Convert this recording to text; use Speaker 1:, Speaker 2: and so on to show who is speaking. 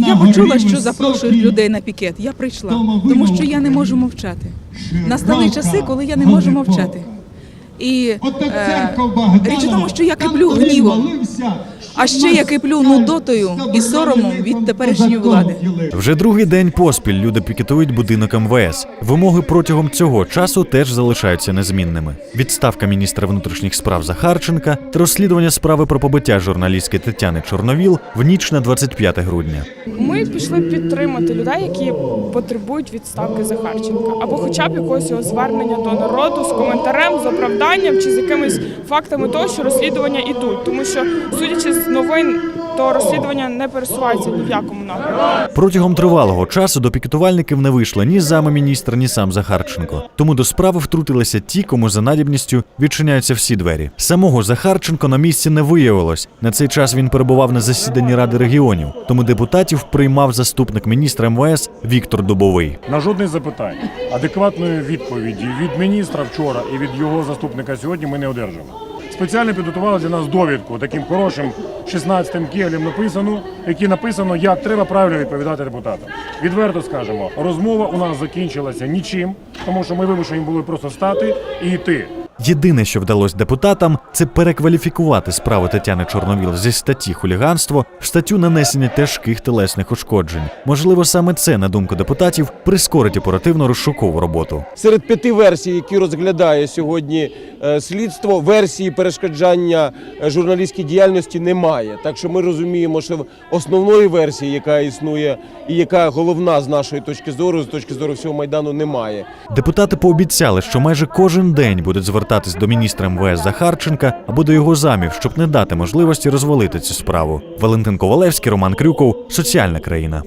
Speaker 1: Я почула, що запрошують людей на пікет. Я прийшла, тому що я не можу мовчати. Настали часи, коли я не можу мовчати. І е, річ у тому, що я киплю гнівом, а ще я киплю нудотою і соромом від теперішньої влади.
Speaker 2: Вже другий день поспіль люди пікетують будинок МВС. Вимоги протягом цього часу теж залишаються незмінними. Відставка міністра внутрішніх справ Захарченка та розслідування справи про побиття журналістки Тетяни Чорновіл в ніч на 25 грудня.
Speaker 3: Ми пішли підтримати людей, які потребують відставки Захарченка, або хоча б якогось його звернення до народу з коментарем, з оправданням чи з якимись фактами того, що розслідування ідуть. Тому що, судячи з новин, то розслідування не пересувається ні в якому напрямку.
Speaker 2: Протягом тривалого часу до пікетувальників не вийшли ні зама міністра, ні сам Захарченко. Тому до справи втрутилися ті, кому за надібністю відчиняються всі двері. Самого Захарченко на місці не виявилось. На цей час він перебував на засіданні Ради регіонів, тому депутатів приймав заступник міністра МВС Віктор Дубовий.
Speaker 4: На жодне запитання адекватної відповіді від міністра вчора і від його заступника сьогодні ми не одержали. Спеціально підготували для нас довідку таким хорошим 16-м кеглем написану, які написано, як треба правильно відповідати депутатам. Відверто скажемо, розмова у нас закінчилася нічим, тому що ми вимушені були просто стати і йти.
Speaker 2: Єдине, що вдалося депутатам, це перекваліфікувати справу Тетяни Чорновіл зі статті хуліганство в статтю нанесення тяжких телесних ушкоджень. Можливо, саме це, на думку депутатів, прискорить оперативно розшукову роботу.
Speaker 5: Серед п'яти версій, які розглядає сьогодні е, слідство, версії перешкоджання е, журналістській діяльності немає. Так що ми розуміємо, що основної версії, яка існує, і яка головна з нашої точки зору, з точки зору всього майдану, немає.
Speaker 2: Депутати пообіцяли, що майже кожен день будуть звертатись до міністра МВС Захарченка або до його замів, щоб не дати можливості розвалити цю справу. Валентин Ковалевський, Роман Крюков, соціальна країна.